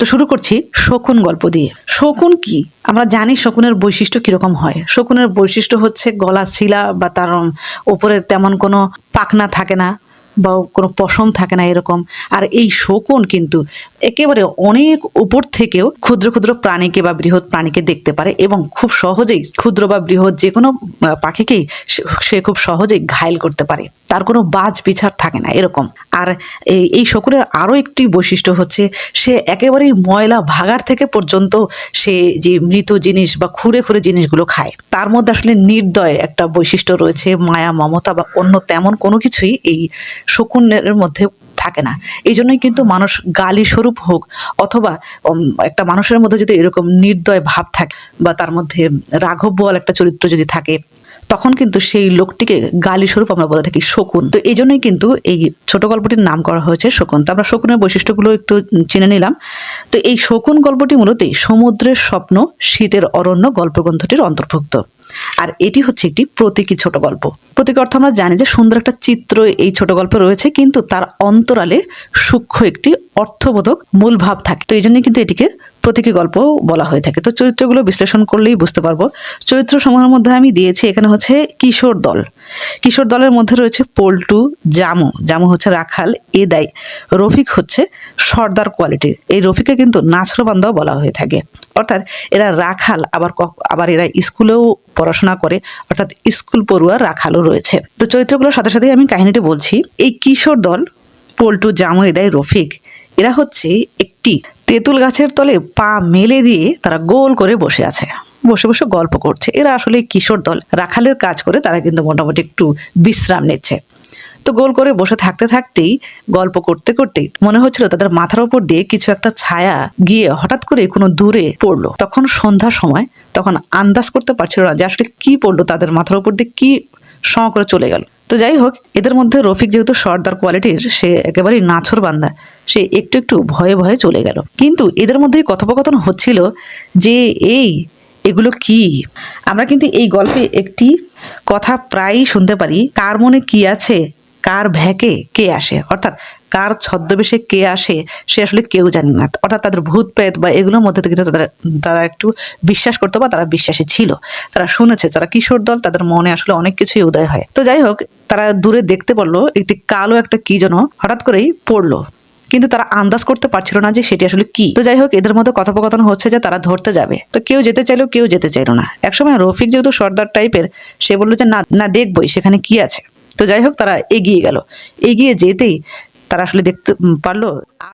তো শুরু করছি শকুন গল্প দিয়ে। শকুন কি? আমরা জানি শকুনের বৈশিষ্ট্য কীরকম হয়। শকুনের বৈশিষ্ট্য হচ্ছে গলা শিলা বা তার উপরে তেমন কোনো পাখনা থাকে না বা কোনো পশম থাকে না এরকম। আর এই শকুন কিন্তু একেবারে অনেক উপর থেকেও ক্ষুদ্র ক্ষুদ্র প্রাণীকে বা বৃহৎ প্রাণীকে দেখতে পারে এবং খুব সহজেই ক্ষুদ্র বা বৃহৎ যে কোনো পাখিকেই সে খুব সহজেই ঘায়েল করতে পারে। তার কোনো বাজ বিচার থাকে না, এরকম। আর এই এই শকুনের আরও একটি বৈশিষ্ট্য হচ্ছে, সে একেবারেই ময়লা ভাগার থেকে পর্যন্ত সে যে মৃত জিনিস বা খুঁড়ে খুঁড়ে জিনিসগুলো খায়। তার মধ্যে আসলে নির্দয় একটা বৈশিষ্ট্য রয়েছে, মায়া, মমতা বা অন্য তেমন কোনো কিছুই এই শকুনের মধ্যে থাকে না। এই জন্যই কিন্তু মানুষ গালি স্বরূপ হোক অথবা একটা মানুষের মধ্যে যদি এরকম নির্দয় ভাব থাকে বা তার মধ্যে রাঘব বল একটা চরিত্র যদি থাকে তখন কিন্তু সেই লোকটিকে গালি স্বরূপ আমরা বলে থাকি শকুন। তো এই জন্যই কিন্তু এই ছোট গল্পটির নাম করা হয়েছে শকুন। তো আমরা শকুনের বৈশিষ্ট্যগুলো একটু চিনে নিলাম। তো এই শকুন গল্পটি মূলত সমুদ্রের স্বপ্ন, শীতের অরণ্য, গল্পগ্রন্থটির অন্তর্ভুক্ত। আর এটি হচ্ছে একটি প্রতীকী ছোট গল্প। প্রতীক অর্থ আমরা জানি যে সুন্দর একটা চিত্র এই ছোট গল্পে রয়েছে, কিন্তু তার অন্তরালে সূক্ষ্ম একটি অর্থবোধক মূল ভাব থাকে। তো এই জন্যই কিন্তু এটিকে প্রতীকী গল্প বলা হয়ে থাকে। তো চরিত্রগুলো বিশ্লেষণ করলেই বুঝতে পারব। চরিত্র সমূহের মধ্যে আমি দিয়েছি, এখানে হচ্ছে কিশোর দল। কিশোর দলের মধ্যে রয়েছে পল্টু, জামু। জামু হচ্ছে রাখাল এদাই রফিক হচ্ছে সর্দার কোয়ালিটির। এই রফিকে কিন্তু নাছরবান্দাও বলা হয়ে থাকে। অর্থাৎ এরা রাখাল, আবার আবার এরা স্কুলেও পড়াশোনা করে, অর্থাৎ স্কুল পড়ুয়া রাখালও রয়েছে। তো চরিত্রগুলোর সাথে সাথে আমি কাহিনীটি বলছি। এই কিশোর দল, পল্টু জামু এদাই রফিক, এরা হচ্ছে একটি তেঁতুল গাছের তলে পা মেলে দিয়ে তারা গোল করে বসে আছে, বসে বসে গল্প করছে। এরা আসলে কিশোর দল, রাখালের কাজ করে তারা কিন্তু মোটামুটি একটু বিশ্রাম নিচ্ছে। তো গোল করে বসে থাকতে থাকতেই, গল্প করতে করতেই মনে হচ্ছিল তাদের মাথার উপর দিয়ে কিছু একটা ছায়া গিয়ে হঠাৎ করে কোনো দূরে পড়ল। তখন সন্ধ্যার সময় তখন আন্দাজ করতে পারছিল না যে আসলে কি পড়ল, তাদের মাথার উপর দিয়ে কি স করে চলে গেল। তো যাই হোক, এদের মধ্যে রফিক যেহেতু সর্দার কোয়ালিটির সে একেবারেই নাছর বান্দা। সে একটু একটু ভয়ে ভয়ে চলে গেল। কিন্তু এদের মধ্যেই কথোপকথন হচ্ছিল যে এই, এগুলো কি? আমরা কিন্তু এই গল্পে একটি কথা প্রায়ই শুনতে পারি, কার মনে কি আছে? কার ভ্যাকে কে আসে? অর্থাৎ কার ছদ্মবেশে কে আসে সে আসলে কেউ জানে না। অর্থাৎ তাদের ভূত প্রেত বা এগুলোর মধ্যে কিন্তু তারা তারা একটু বিশ্বাস করতো বা তারা বিশ্বাসী ছিল। তারা শুনেছে যারা কিশোর দল, তাদের মনে আসলে অনেক কিছুই উদয় হয়। তো যাই হোক, তারা দূরে দেখতে পারল, একটি কালো একটা কি যেন হঠাৎ করেই পড়ল। কিন্তু তারা আন্দাজ করতে পারছিল না যে সেটি আসলে কি। তো যাই হোক, এদের মধ্যে কথোপকথন হচ্ছে যে তারা ধরতে যাবে। তো কেউ যেতে চাইলো, কেউ যেতে চাইলো না। একসময় রফিক যেহেতু সর্দার টাইপের সে বলল যে, না না, দেখবই, সেখানে কি আছে? তো যাই হোক তারা এগিয়ে গেল। এগিয়ে যেতেই তারা আসলে দেখতে পারল।